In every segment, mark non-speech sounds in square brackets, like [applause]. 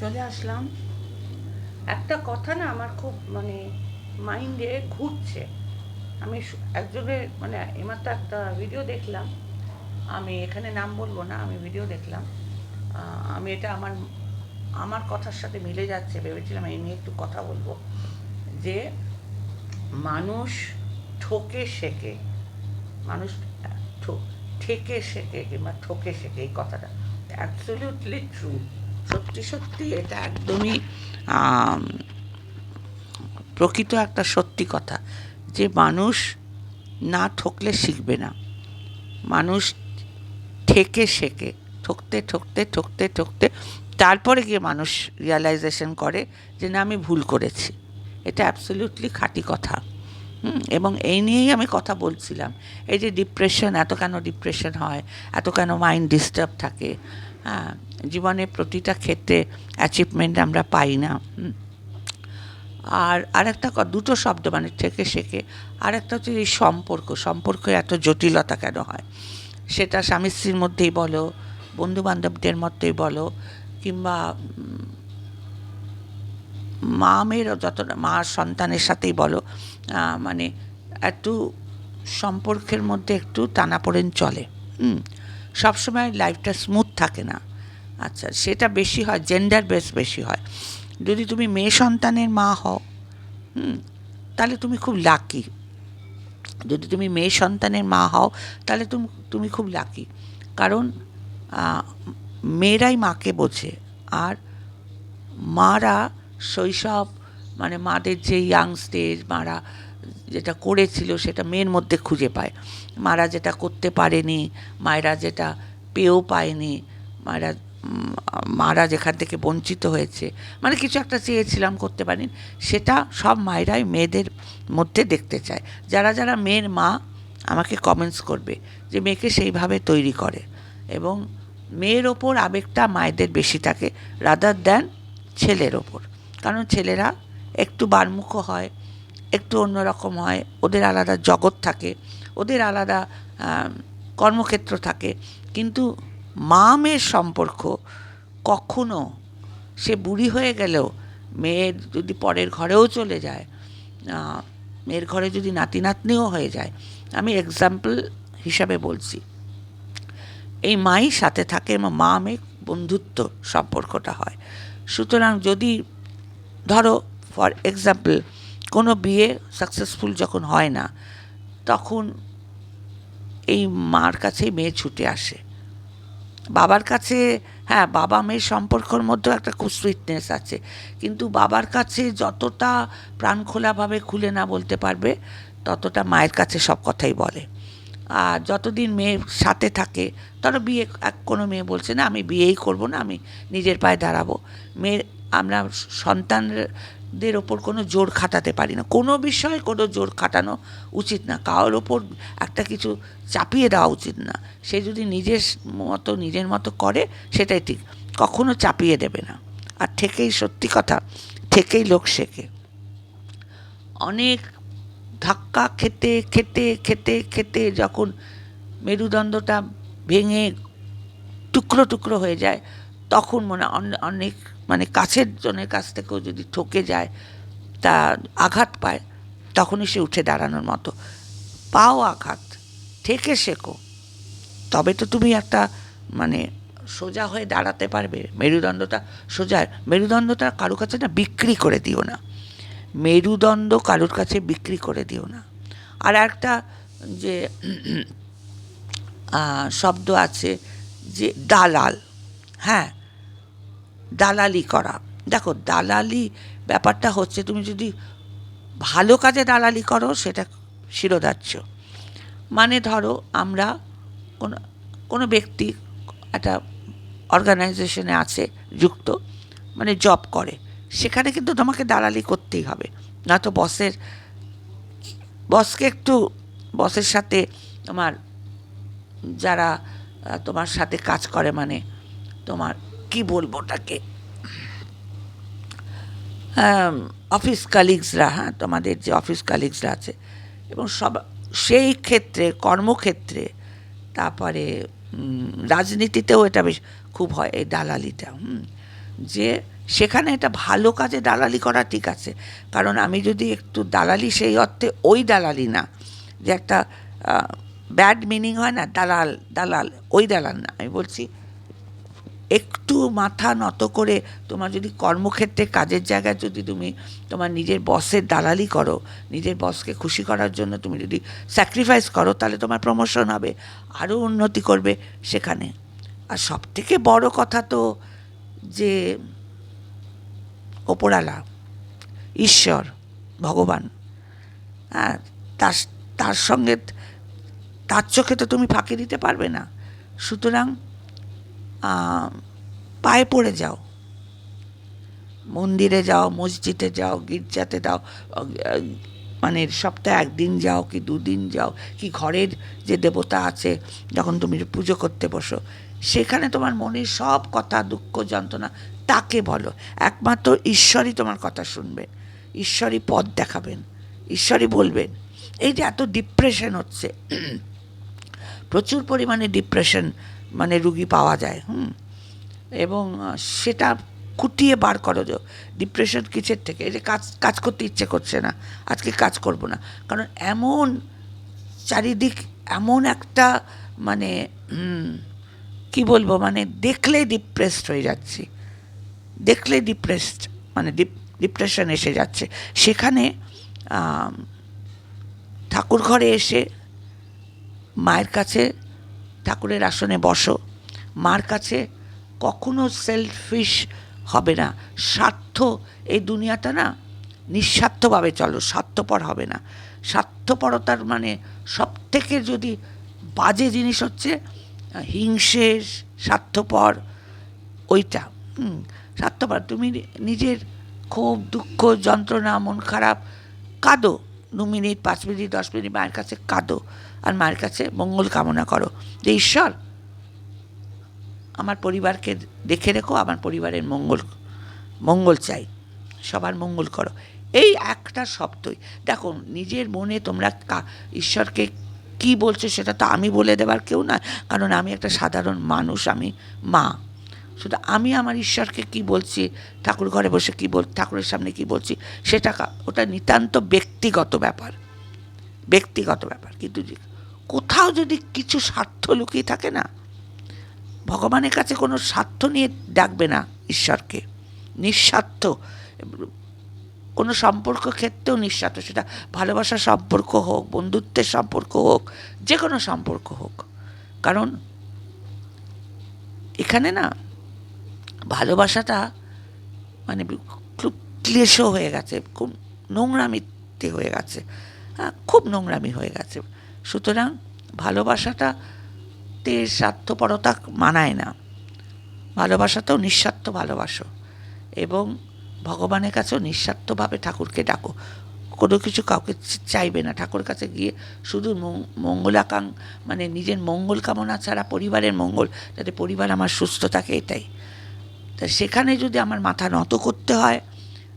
চলে আসলাম। একটা কথা না আমার খুব মানে মাইন্ডে ঘুরছে। আমি একজনের মানে এমাত্র একটা ভিডিও দেখলাম। আমি এখানে নাম বলব না, আমি ভিডিও দেখলাম। আমি এটা আমার আমার কথার সাথে মিলে যাচ্ছে, ভেবেছিলাম এই নিয়ে একটু কথা বলব। যে মানুষ ঠকে শেখে, মানুষ ঠেকে শেখে কিংবা ঠকে শেখে এই কথাটা। অ্যাবসলিউটলি ট্রু সত্যি সত্যি এটা একদমই প্রকৃত একটা সত্যি কথা যে মানুষ না ঠকলে শিখবে না। মানুষ ঠেকে শেখে, ঠকতে ঠকতে ঠকতে ঠকতে, তারপরে গিয়ে মানুষ রিয়ালাইজেশন করে যে না, আমি ভুল করেছি। এটা অ্যাবসলিউটলি খাঁটি কথা। এবং এই নিয়েই আমি কথা বলছিলাম। এই যে ডিপ্রেশন এত কেন ডিপ্রেশন হয়? এত কেন মাইন্ড ডিস্টার্ব থাকে? জীবনে প্রতিটা ক্ষেত্রে অ্যাচিভমেন্ট আমরা পাই না। আর আরেকটা দুটো শব্দ মানে থেকে শেখে। আর একটা হচ্ছে এই সম্পর্ক। সম্পর্ক এত জটিলতা কেন হয়? সেটা স্বামী স্ত্রীর মধ্যেই বলো বন্ধু বান্ধবদের মধ্যেই বলো, কিংবা মা মেয়েরও যত মা সন্তানের সাথেই বলো মানে একটু সম্পর্কের মধ্যে একটু টানাপোড়েন চলে। সবসময় লাইফটা স্মুথ থাকে না। আচ্ছা সেটা বেশি হয় জেন্ডার বেস বেশি হয়। যদি তুমি মেয়ে সন্তানের মা হও, হুম, তাহলে তুমি খুব লাকি যদি তুমি মেয়ে সন্তানের মা হও, তাহলে তুমি তুমি খুব লাকি কারণ মেয়েরাই মাকে বোঝে, আর মারা শৈশব মানে মাদের যে ইয়াং স্টেজ মারা যেটা করেছিল, সেটা মেয়ের মধ্যে খুঁজে পায়। মারা যেটা করতে পারেনি, মায়েরা যেটা পেয়েও পায়নি, মায়েরা মারা যেখান থেকে বঞ্চিত হয়েছে মানে কিছু একটা চেয়েছিলাম করতে পারিনি, সেটা সব মায়েরাই মেয়েদের মধ্যে দেখতে চায়। যারা যারা মেয়ের মা, আমাকে কমেন্টস করবে যে মেয়েকে সেইভাবে তৈরি করে এবং মেয়ের ওপর আবেগটা মায়েদের বেশি থাকে রাদার দেন ছেলের ওপর। কারণ ছেলেরা একটু বারমুখ হয়, একটু অন্যরকম হয়, ওদের আলাদা জগৎ থাকে, ওদের আলাদা কর্মক্ষেত্র থাকে, কিন্তু মা মেয়ের সম্পর্ক কখনো সে বুড়ি হয়ে গেলেও মেয়ের যদি পরের ঘরেও চলে যায় মেয়ের ঘরে যদি নাতি নাতনিও হয়ে যায়, আমি এক্সাম্পল হিসাবে বলছি। এই মাই সাথে থাকে, এবং মা মেয়ে বন্ধুত্ব সম্পর্কটা হয়। সুতরাং যদি ধরো ফর এক্সাম্পল কোনো বিয়ে সাকসেসফুল যখন হয় না, তখন এই মার কাছেই মেয়ে ছুটে আসে। বাবার কাছে হ্যাঁ বাবা মেয়ের সম্পর্কর মধ্যেও একটা খুব সুইটনেস আছে। কিন্তু বাবার কাছে যতটা প্রাণ খোলাভাবে খুলে না বলতে পারবে, ততটা মায়ের কাছে সব কথাই বলে। আর যতদিন মেয়ের সাথে থাকে, ধরো বিয়ে, এক কোনো মেয়ে বলছে, না, আমি বিয়েই করব না, আমি নিজের পায়ে দাঁড়াবো। মেয়ের আমরা সন্তানদের ওপর কোনো জোর খাটাতে পারি না। কোনো বিষয়ে কোনো জোর খাটানো উচিত না। কারোর ওপর একটা কিছু চাপিয়ে দেওয়া উচিত না। সে যদি নিজের মতো নিজের মতো করে, সেটাই ঠিক। কখনো চাপিয়ে দেবে না। আর থেকেই সত্যি কথা, থেকেই লোক শেখে। অনেক ধাক্কা খেতে খেতে খেতে খেতে যখন মেরুদণ্ডটা ভেঙে টুকরো টুকরো হয়ে যায়, তখন মনে অন- অনেক মানে কাছের জনের কাছ থেকেও যদি ঠকে যায়, তা আঘাত পায়, তখনই সে উঠে দাঁড়ানোর মতো। পাও আঘাত থেকে শেখো। তবে তো তুমি একটা মানে সোজা হয়ে দাঁড়াতে পারবে। মেরুদণ্ডটা সোজা, মেরুদণ্ডটা কারও কাছে না বিক্রি করে দিও না। মেরুদণ্ড কারোর কাছে বিক্রি করে দিও না। আর একটা যে শব্দ আছে যে দালাল হ্যাঁ দালালি করা। দেখো, দালালি ব্যাপারটা হচ্ছে, তুমি যদি ভালো কাজে দালালি করো, সেটা শিরোধার্য। মানে ধরো, আমরা কোনো কোনো ব্যক্তি একটা অর্গানাইজেশনে আছে, যুক্ত মানে জব করে। সেখানে কিন্তু তোমাকে দালালি করতেই হবে। না তো বসের বসকে একটু বসের সাথে তোমার, যারা তোমার সাথে কাজ করে মানে তোমার বলব ওটাকে? অফিস কালিগসরা হ্যাঁ তোমাদের যে অফিস কালিগসরা আছে, এবং সব, সেই ক্ষেত্রে, কর্মক্ষেত্রে, তারপরে রাজনীতিতেও এটা বেশ খুব হয়, এই দালালিটা, হুম, যে সেখানে এটা ভালো কাজে দালালি করা ঠিক আছে, কারণ আমি যদি একটু দালালি সেই অর্থে ওই দালালি না, যে একটা ব্যাড মিনিং হয় না, দালাল দালাল, ওই দালাল না, আমি বলছি একটু মাথা নত করে তোমার যদি কর্মক্ষেত্রে কাজের জায়গায় যদি তুমি তোমার নিজের বসের দালালি করো, নিজের বসকে খুশি করার জন্য তুমি যদি স্যাক্রিফাইস করো, তাহলে তোমার প্রমোশন হবে আরও উন্নতি করবে সেখানে। আর সব থেকে বড় কথা তো যে ওপরালা, ঈশ্বর, ভগবান হ্যাঁ তার তার সঙ্গে তার চোখে তো তুমি ফাঁকি দিতে পারবে না। সুতরাং পায়ে পড়ে যাও। মন্দিরে যাও, মসজিদে যাও, গির্জাতে যাও মানে সপ্তাহে একদিন যাও কি দুদিন যাও, কি ঘরের যে দেবতা আছে, যখন তুমি পুজো করতে বসো, সেখানে তোমার মনের সব কথা, দুঃখ, যন্ত্রণা তাকে বলো। একমাত্র ঈশ্বরই তোমার কথা শুনবেন ঈশ্বরই পথ দেখাবেন। ঈশ্বরই বলবেন। এই যে এত ডিপ্রেশন হচ্ছে, প্রচুর পরিমাণে ডিপ্রেশন মানে রুগী পাওয়া যায়, হুম। এবং সেটা খুঁটিয়ে বার করো যে ডিপ্রেশন কিসের থেকে? এই যে কাজ কাজ করতে ইচ্ছে করছে না, আজকে কাজ করব না। কারণ এমন চারিদিক, এমন একটা মানে কি বলব? মানে দেখলেই ডিপ্রেসড হয়ে যাচ্ছি। দেখলে ডিপ্রেসড মানে ডিপ ডিপ্রেশন এসে যাচ্ছে। সেখানে ঠাকুর ঘরে এসে মায়ের কাছে ঠাকুরের আসনে বসো। মার কাছে কখনো সেলফিশ হবে না। স্বার্থ এই দুনিয়াটা না নিঃস্বার্থভাবে চলো, স্বার্থপর হবে না। স্বার্থপরতার মানে সব থেকে যদি বাজে জিনিস হচ্ছে, হিংসে, স্বার্থপর, ওইটা। স্বার্থপর। তুমি নিজের ক্ষোভ, দুঃখ, যন্ত্রণা, মন খারাপ, কাঁদো। দু মিনিট, পাঁচ মিনিট, দশ মিনিট মায়ের কাছে কাঁদো। আর মায়ের কাছে মঙ্গল কামনা করো যে, ঈশ্বর, আমার পরিবারকে দেখে রেখো, আমার পরিবারের মঙ্গল মঙ্গল চাই, সবার মঙ্গল করো। এই একটা শব্দই। দেখো, নিজের মনে তোমরা ঈশ্বরকে কি বলছো সেটা তো আমি বলে দেবার কেউ না কারণ আমি একটা সাধারণ মানুষ, আমি মা। শুধু আমি আমার ঈশ্বরকে কি বলছি, ঠাকুর ঘরে বসে কি বল, ঠাকুরের সামনে কি বলছি, সেটা ওটা নিতান্ত ব্যক্তিগত ব্যাপার ব্যক্তিগত ব্যাপার। কিন্তু কোথাও যদি কিছু স্বার্থ লুকিয়ে থাকে না, ভগবানের কাছে কোনো স্বার্থ নিয়ে ডাকবে না ঈশ্বরকে। নিঃস্বার্থ, কোনো সম্পর্ক ক্ষেত্রেও নিঃস্বার্থ, সেটা ভালোবাসার সম্পর্ক হোক, বন্ধুত্বের সম্পর্ক হোক, যে কোনো সম্পর্ক হোক। কারণ এখানে না ভালোবাসাটা মানে খুব ক্লেশও হয়ে গেছে, খুব নোংরামিতে হয়ে গেছে হ্যাঁ খুব নোংরামি হয়ে গেছে। সুতরাং ভালোবাসাটা তে স্বার্থপরতা মানায় না। ভালোবাসাতেও নিঃস্বার্থ ভালোবাসো এবং ভগবানের কাছেও নিঃস্বার্থভাবে ঠাকুরকে ডাকো। কোনো কিছু কাউকে চাইবে না। ঠাকুর কাছে গিয়ে শুধু মঙ্গলাকাং মানে নিজের মঙ্গল কামনা ছাড়া পরিবারের মঙ্গল, যাতে পরিবার আমার সুস্থ থাকে এটাই। তা সেখানে যদি আমার মাথা নত করতে হয়,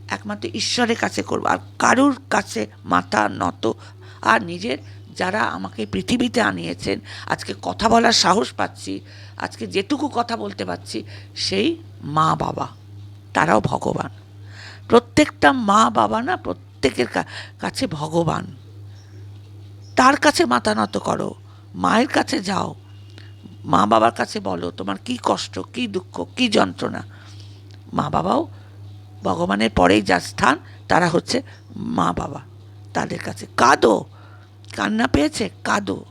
একমাত্র ঈশ্বরের কাছে করব। আর কারুর কাছে মাথা নত, আর নিজের যারা আমাকে পৃথিবীতে আনিয়েছেন, আজকে কথা বলার সাহস পাচ্ছি, আজকে যেটুকু কথা বলতে পারছি, সেই মা বাবা, তারাও ভগবান। প্রত্যেকটা মা বাবা না প্রত্যেকের কাছে ভগবান। তার কাছে মাথা নত করো, মায়ের কাছে যাও, মা বাবার কাছে বলো, তোমার কি কষ্ট, কি দুঃখ, কি যন্ত্রণা? মা বাবাও ভগবানের পরেই যা স্থান, তারা হচ্ছে মা বাবা, তাদের কাছে। কাঁদো কান্না পেয়েছে? কাঁদো।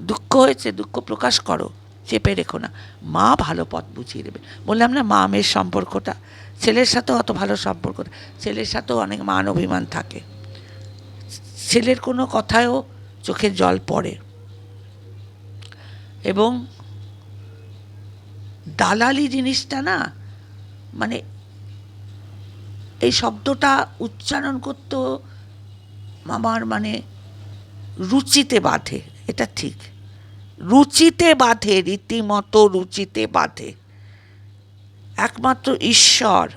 দুঃখ হয়েছে? দুঃখ প্রকাশ করো। চেপে রেখো না। মা ভালো পথ বুঝিয়ে দেবে। বললাম, না, মা মেয়ের সম্পর্কটা। ছেলের সাথেও অত ভালো সম্পর্ক ছেলের সাথেও অনেক মান অভিমান থাকে। ছেলের কোনো কথায়ও চোখে জল পড়ে। এবং দালালি জিনিসটা না মানে এই শব্দটা উচ্চারণ করতেও আমার মানে রুচিতে বাঁধে, এটা ঠিক। রুচিতে বাঁধে, রীতিমতো রুচিতে বাঁধে। একমাত্র ঈশ্বর,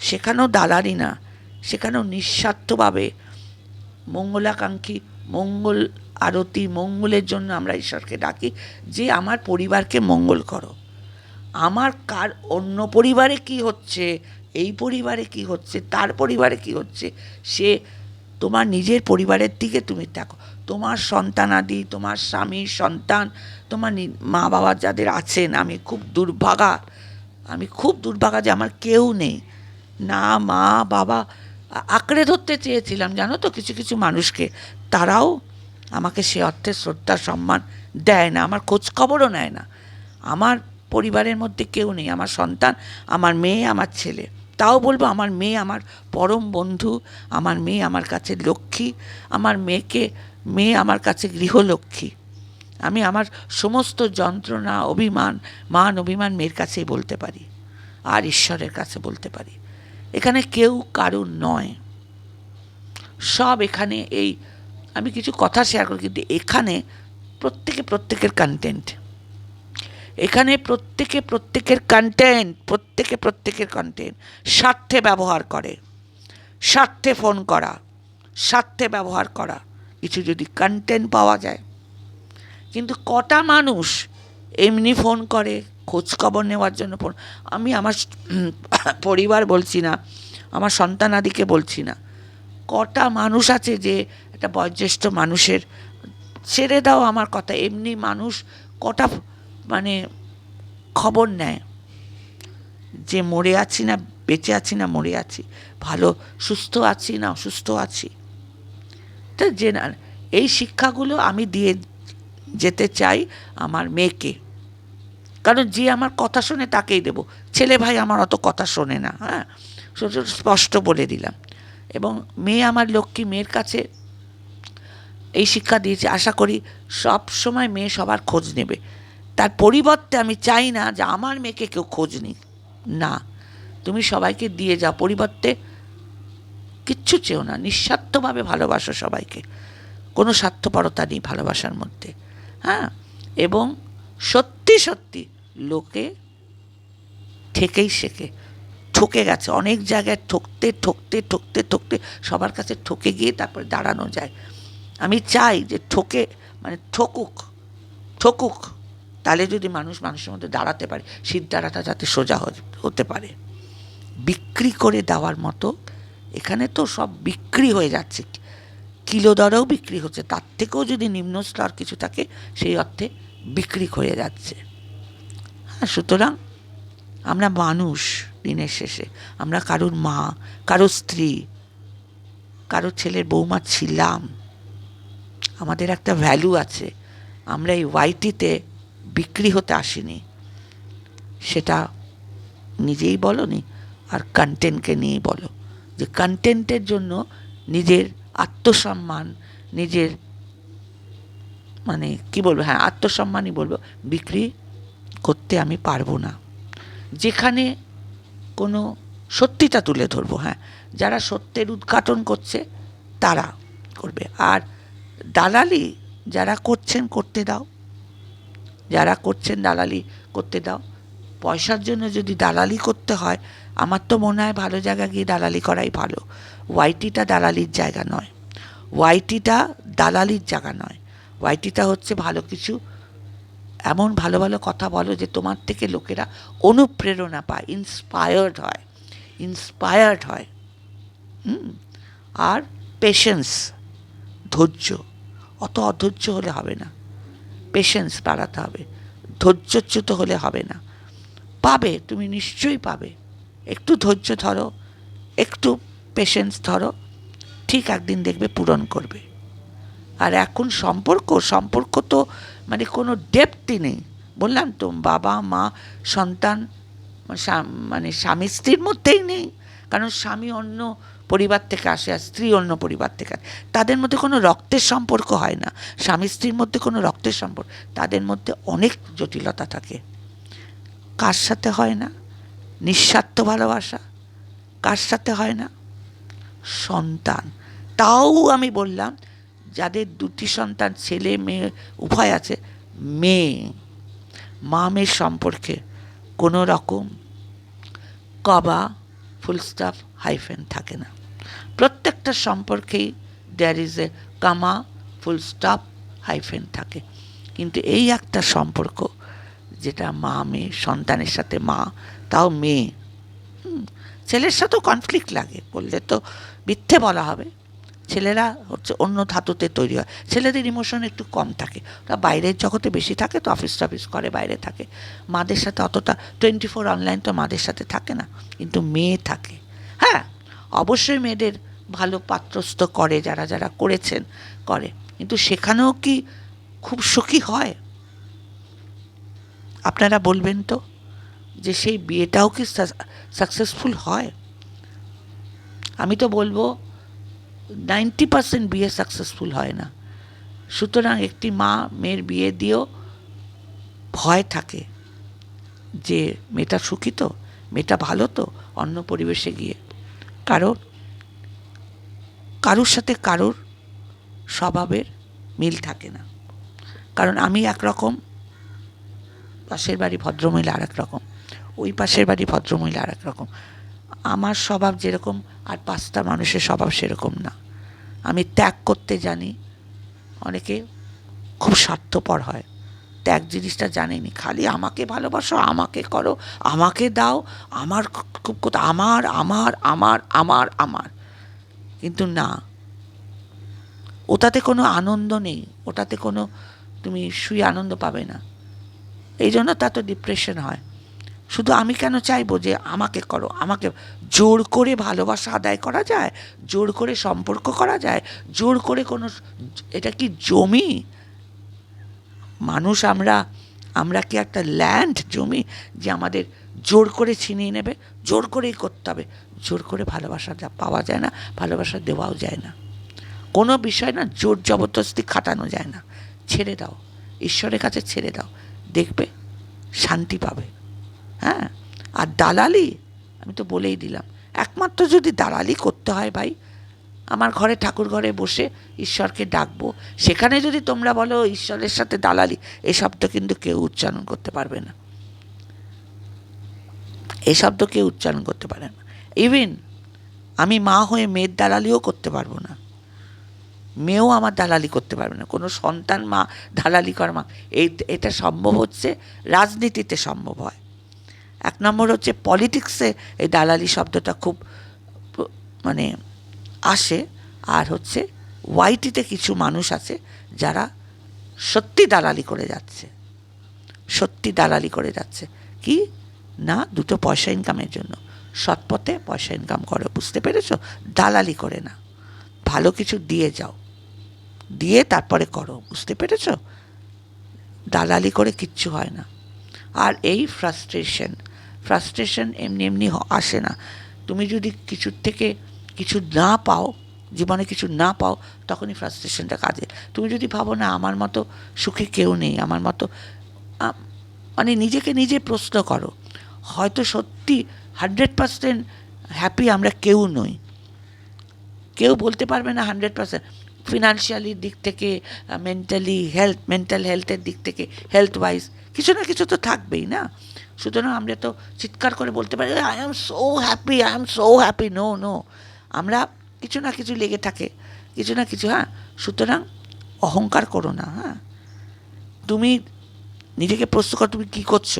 সেখানেও দালালি না, সেখানেও নিঃস্বার্থভাবে মঙ্গলাকাঙ্ক্ষী, মঙ্গল আরতি, মঙ্গলের জন্য আমরা ঈশ্বরকে ডাকি, যে আমার পরিবারকে মঙ্গল করো। আমার কার অন্য পরিবারে কি হচ্ছে, এই পরিবারে কি হচ্ছে, তার পরিবারে কি হচ্ছে, সে তোমার নিজের পরিবারের দিকে তুমি দেখো তোমার সন্তানাদি তোমার স্বামীর সন্তান, তোমার মা বাবা যাদের আছেন, আমি খুব দুর্ভাগা। আমি খুব দুর্ভাগা যে আমার কেউ নেই। না মা, বাবা আঁকড়ে ধরতে চেয়েছিলাম, জানো তো? কিছু কিছু মানুষকে। তারাও আমাকে সে অর্থে শ্রদ্ধা, সম্মান দেয় না, আমার খোঁজখবরও নেয় না। আমার পরিবারের মধ্যে কেউ নেই। আমার সন্তান, আমার মেয়ে, আমার ছেলে। তাও বলব আমার মেয়ে আমার পরম বন্ধু, আমার মেয়ে আমার কাছে লক্ষ্মী, আমার মেয়েকে, মেয়ে আমার কাছে গৃহলক্ষ্মী। আমি আমার সমস্ত যন্ত্রণা, অভিমান, মান, অভিমান মেয়ের কাছেই বলতে পারি আর ঈশ্বরের কাছে বলতে পারি। এখানে কেউ কারুর নয়। সব এখানে এই, আমি কিছু কথা শেয়ার করি, কিন্তু এখানে প্রত্যেকে প্রত্যেকের কন্টেন্ট এখানে প্রত্যেকে প্রত্যেকের কন্টেন্ট প্রত্যেকে প্রত্যেকের কন্টেন্ট স্বার্থে ব্যবহার করে। স্বার্থে ফোন করা। স্বার্থে ব্যবহার করা। কিছু যদি কন্টেন্ট পাওয়া যায়। কিন্তু কটা মানুষ এমনি ফোন করে, খোঁজখবর নেওয়ার জন্য ফোন আমি আমার [coughs] পরিবার বলছি না, আমার সন্তানাদিকে বলছি না। কটা মানুষ আছে যে একটা বয়োজ্যেষ্ঠ মানুষের ছেড়ে দাও আমার কথা। এমনি মানুষ কটা মানে খবর নেয় যে মরে আছি না, বেঁচে আছি না, মরে আছি। ভালো, সুস্থ আছি না, অসুস্থ আছি। তো যে এই শিক্ষাগুলো আমি দিয়ে যেতে চাই আমার মেয়েকে। কারণ যে আমার কথা শোনে তাকেই দেব। ছেলে ভাই আমার অত কথা শোনে না হ্যাঁ? স্পষ্ট বলে দিলাম। এবং মেয়ে আমার লক্ষ্মী, মেয়ের কাছে এই শিক্ষা দিয়েছে। আশা করি সব সময় মেয়ে সবার খোঁজ নেবে। তার পরিবর্তে আমি চাই না যে আমার মেয়েকে কেউ খোঁজ নিক। না, তুমি সবাইকে দিয়ে যাও। পরিবর্তে কিচ্ছু চেও না। নিঃস্বার্থভাবে ভালোবাসো সবাইকে। কোনো স্বার্থপরতা নেই ভালোবাসার মধ্যে। হ্যাঁ? এবং সত্যি সত্যি লোকে ঠেকেই শেখে। ঠকে গেছে। অনেক জায়গায় ঠকতে ঠকতে ঠকতে ঠকতে সবার কাছে ঠকে গিয়ে তারপরে দাঁড়ানো যায়। আমি চাই যে ঠকে মানে ঠকুক ঠকুক। তাহলে যদি মানুষ মানুষের মধ্যে দাঁড়াতে পারে সিদ্ধারাটা যাতে সোজা হতে পারে। বিক্রি করে দেওয়ার মতো এখানে তো সব বিক্রি হয়ে যাচ্ছে। কিলো দরেও বিক্রি হচ্ছে, তার থেকেও যদি নিম্ন স্তর কিছু থাকে, সেই অর্থে বিক্রি হয়ে যাচ্ছে। হ্যাঁ সুতরাং আমরা মানুষ দিনের শেষে, আমরা কারোর মা, কারোর স্ত্রী, কারোর ছেলের বৌমা ছিলাম। আমাদের একটা ভ্যালু আছে। আমরা এই ওয়াইটিতে বিক্রি হতে আসিনি। সেটা নিজেই বলো নি আর কন্টেন্টকে নিয়েই বলো। যে কন্টেন্টের জন্য নিজের আত্মসম্মান, নিজের মানে কি বলব হ্যাঁ আত্মসম্মানই বলব, বিক্রি করতে আমি পারব না। যেখানে কোনো সত্যিটা তুলে ধরবো হ্যাঁ যারা সত্যের উদ্ঘাটন করছে, তারা করবে। আর দালালি যারা করছেন, করতে দাও। যারা করছেন দালালি করতে দাও। পয়সার জন্য যদি দালালি করতে হয়, আমার তো মনে হয় ভালো জায়গা গিয়ে দালালি করাই ভালো। ওয়াইটিটা দালালির জায়গা নয়। ওয়াইটিটা দালালির জায়গা নয়। ওয়াইটিটা হচ্ছে ভালো কিছু, এমন ভালো ভালো কথা বলো যে তোমার থেকে লোকেরা অনুপ্রেরণা পায় ইন্সপায়ার্ড হয় ইন্সপায়ার্ড হয়। আর পেশেন্স ধৈর্য। অত অধৈর্য হলে হবে না। পেশেন্স বাড়াতে হবে। ধৈর্যচ্যুত হলে হবে না। পাবে, তুমি নিশ্চয়ই পাবে। একটু ধৈর্য ধরো, একটু পেশেন্স ধরো, ঠিক একদিন দেখবে পূরণ করবে। আর এখন সম্পর্ক সম্পর্ক তো মানে কোনো ডেপথই নেই। বললাম তো, বাবা, মা, সন্তান মানে স্বামী, স্ত্রীর মধ্যেই নেই। কারণ স্বামী অন্য পরিবার থেকে আসে আর স্ত্রী অন্য পরিবার থেকে আসে। তাদের মধ্যে কোনো রক্তের সম্পর্ক হয় না। স্বামী স্ত্রীর মধ্যে কোনো রক্তের সম্পর্ক, তাদের মধ্যে অনেক জটিলতা থাকে। কার সাথে হয় না? নিঃস্বার্থ ভালোবাসা। কার সাথে হয় না? সন্তান। তাও আমি বললাম, যাদের দুটি সন্তান, ছেলে, মেয়ে, উভয় আছে, মেয়ে মা মেয়ের সম্পর্কে কোনো রকম কবা ফুলস্টাফ হাইফেন থাকে না। প্রত্যেকটা সম্পর্কেই দ্যার ইজ এ কামা ফুল স্টপ হাইফেন থাকে। কিন্তু এই একটা সম্পর্ক, যেটা মা, মেয়ে, সন্তানের সাথে মা, তাও মেয়ে ছেলের সাথেও কনফ্লিক্ট লাগে। বললে তো মিথ্যে বলা হবে। ছেলেরা হচ্ছে অন্য ধাতুতে তৈরি হয়। ছেলেদের ইমোশন একটু কম থাকে। ওরা বাইরের জগতে বেশি থাকে তো অফিস টফিস করে বাইরে থাকে। মাদের সাথে অতটা টোয়েন্টি ফোর অনলাইন তো মাদের সাথে থাকে না। কিন্তু মেয়ে থাকে। হ্যাঁ অবশ্যই মেয়েদের ভালো পাত্রস্থ করে, যারা যারা করেছেন, করে। কিন্তু সেখানেও কি খুব সুখী হয়? আপনারা বলবেন তো যে সেই বিয়েটাও কি সাকসেসফুল হয়? আমি তো বলব নাইনটি পার্সেন্ট বিয়ে সাকসেসফুল হয় না। সুতরাং একটি মা মেয়ের বিয়ে দিয়েও ভয় থাকে যে মেয়েটা সুখী তো, মেয়েটা ভালো তো, অন্য পরিবেশে গিয়ে। কারণ কারুর সাথে কারুর স্বভাবের মিল থাকে না। কারণ আমি একরকম, পাশের বাড়ি ভদ্রমহিলা আর এক রকম ওই পাশের বাড়ি ভদ্রমহিলা আর এক রকম আমার স্বভাব যেরকম আর পাঁচটা মানুষের স্বভাব সেরকম না। আমি ত্যাগ করতে জানি, অনেকে খুব স্বার্থপর হয়। ত্যাগ জিনিসটা জানেনি। খালি আমাকে ভালোবাসো, আমাকে করো, আমাকে দাও, আমার খুব কথা আমার আমার আমার আমার আমার। কিন্তু না। ওটাতে কোনো আনন্দ নেই। ওটাতে কোনো, তুমি শুয়ে আনন্দ পাবে না। এই জন্য তা তো ডিপ্রেশন হয়। শুধু আমি কেন চাইব যে আমাকে করো? আমাকে জোর করে ভালোবাসা আদায় করা যায়? জোর করে সম্পর্ক করা যায়? জোর করে কোনো, এটা কি জমি? মানুষ আমরা আমরা কি একটা ল্যান্ড জমি যে আমাদের জোর করে ছিনিয়ে নেবে, জোর করেই করতে হবে। জোর করে ভালোবাসা যা পাওয়া যায় না, ভালোবাসা দেওয়াও যায় না। কোনো বিষয় না জোর জবরদস্তি খাটানো যায় না। ছেড়ে দাও, ঈশ্বরের কাছে ছেড়ে দাও। দেখবে শান্তি পাবে। হ্যাঁ? আর দালালি, আমি তো বলেই দিলাম। একমাত্র যদি দালালি করতে হয় ভাই আমার ঘরে, ঠাকুর ঘরে বসে ঈশ্বরকে ডাকবো। সেখানে যদি তোমরা বলো, ঈশ্বরের সাথে দালালি এই শব্দ কিন্তু কেউ উচ্চারণ করতে পারবে না। এই শব্দ কেউ উচ্চারণ করতে পারে না। ইভেন আমি মা হয়ে মেয়ের দালালিও করতে পারব না। মেয়েও আমার দালালি করতে পারবে না। কোনো সন্তান মা দালালি কর মা এই, এটা সম্ভব হচ্ছে রাজনীতিতে সম্ভব হয়। এক নম্বর হচ্ছে পলিটিক্সে এই দালালি শব্দটা খুব মানে আসে। আর হচ্ছে ওয়াইটিতে কিছু মানুষ আছে যারা সত্যি দালালি করে যাচ্ছে। সত্যি দালালি করে যাচ্ছে। কি? না, দুটো পয়সা ইনকামের জন্য। সৎপথে পয়সা ইনকাম করো, বুঝতে পেরেছ? দালালি করে না। ভালো কিছু দিয়ে যাও। দিয়ে তারপরে করো, বুঝতে পেরেছ? দালালি করে কিচ্ছু হয় না। আর এই ফ্রাস্ট্রেশন ফ্রাস্ট্রেশন এমনি এমনি আসে না। তুমি যদি কিছুর থেকে কিছু না পাও, জীবনে কিছু না পাও, তখনই ফ্রাস্ট্রেশনটা কাজে। তুমি যদি ভাবো, না, আমার মতো সুখী কেউ নেই, আমার মতো মানে নিজেকে নিজে প্রশ্ন করো। হয়তো সত্যি হান্ড্রেড পার্সেন্ট হ্যাপি আমরা কেউ নই। কেউ বলতে পারবে না হান্ড্রেড পার্সেন্ট ফিনান্সিয়ালি দিক থেকে মেন্টালি হেলথ মেন্টাল হেলথের দিক থেকে হেলথ ওয়াইজ কিছু না কিছু তো থাকবেই, না? সুতরাং আমরা তো চিৎকার করে বলতে পারি I am so happy I am so happy no no আমরা কিছু না কিছু লেগে থাকে, কিছু না কিছু হ্যাঁ? সুতরাং অহংকার করো না হ্যাঁ? তুমি নিজেকে প্রশ্ন করো, তুমি কী করছ?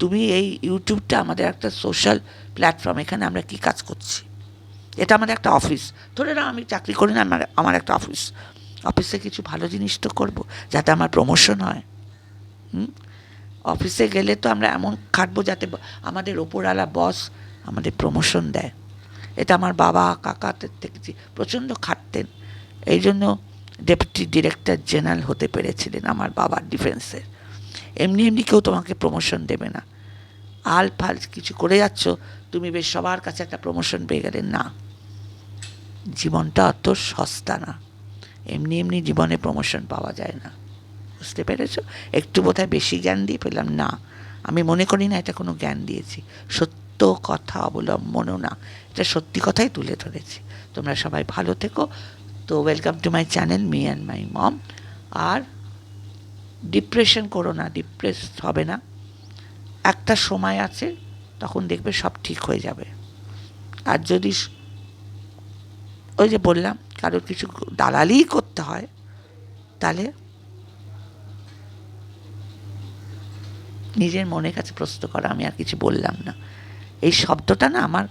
তুমি এই ইউটিউবটা আমাদের একটা সোশ্যাল প্ল্যাটফর্ম এখানে আমরা কী কাজ করছি? এটা আমাদের একটা অফিস ধরে না আমি চাকরি করি না, আমার আমার একটা অফিস অফিসে কিছু ভালো জিনিস তো করব, যাতে আমার প্রমোশন হয়। হুম? অফিসে গেলে তো আমরা এমন খাটবো যাতে আমাদের ওপরওয়ালা বস আমাদের প্রমোশন দেয়। এটা আমার বাবা কাকাদের দেখেছি প্রচণ্ড খাটতেন। এই জন্য ডেপুটি ডিরেক্টর জেনারেল হতে পেরেছিলেন আমার বাবার ডিফেন্সের এমনি এমনি কেউ তোমাকে প্রমোশন দেবে না। আল ফাল কিছু করে যাচ্ছ, তুমি বেশ সবার কাছে একটা প্রমোশন পেয়ে গেলে। না, জীবনটা অত সস্তা না। এমনি এমনি জীবনে প্রমোশন পাওয়া যায় না। বুঝতে পেরেছ? একটু বোধহয় বেশি জ্ঞান দিয়ে পেলাম। না, আমি মনে করি না এটা কোনো জ্ঞান দিয়েছি। সত্য কথা অবলম্বনও না। এটা সত্যি কথাই তুলে ধরেছি। তোমরা সবাই ভালো থেকো। তো welcome to my channel me and my mom R depression করো না ডিপ্রেস হবে না। একটা সময় আছে, তখন দেখবে সব ঠিক হয়ে যাবে। আর যদি ওই যে বললাম, কারোর কিছু দালালিই করতে হয়, তাহলে নিজের মনের কাছে প্রশ্ন করা, আমি আর কিছু বললাম না। এই শব্দটা না আমার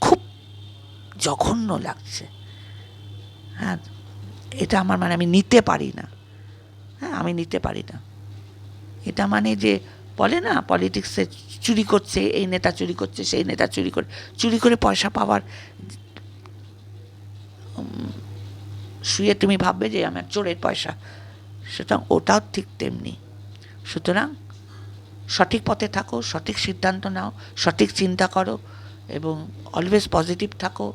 খুব জঘন্য লাগছে। হ্যাঁ এটা আমার মানে আমি নিতে পারি না। হ্যাঁ আমি নিতে পারি না। এটা মানে যে বলে না পলিটিক্সে চুরি করছে, এই নেতা চুরি করছে, সেই নেতা চুরি করে চুরি করে পয়সা পাওয়ার শুয়ে তুমি ভাববে যে আমার চোরের পয়সা। সুতরাং ওটাও ঠিক তেমনি। সুতরাং সঠিক পথে থাকো, সঠিক সিদ্ধান্ত নাও, সঠিক চিন্তা করো এবং অলওয়েজ পজিটিভ থাকো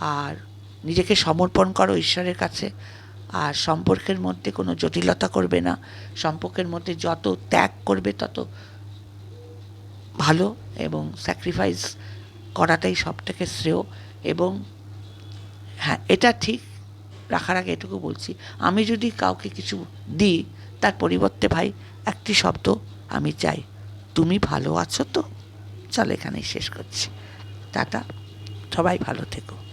আর নিজেকে সমর্পণ করো ঈশ্বরের কাছে। আর সম্পর্কের মধ্যে কোনো জটিলতা করবে না। সম্পর্কের মধ্যে যত ত্যাগ করবে, তত ভালো এবং স্যাক্রিফাইস করাটাই সব থেকে শ্রেয় এবং হ্যাঁ এটা ঠিক রাখার আগে এটুকু বলছি। আমি যদি কাউকে কিছু দিই, তার পরিবর্তে ভাই, একটি শব্দ আমি চাই। তুমি ভালো আছো তো? চল এখানেই শেষ করছি। টাটা। সবাই ভালো থেকো।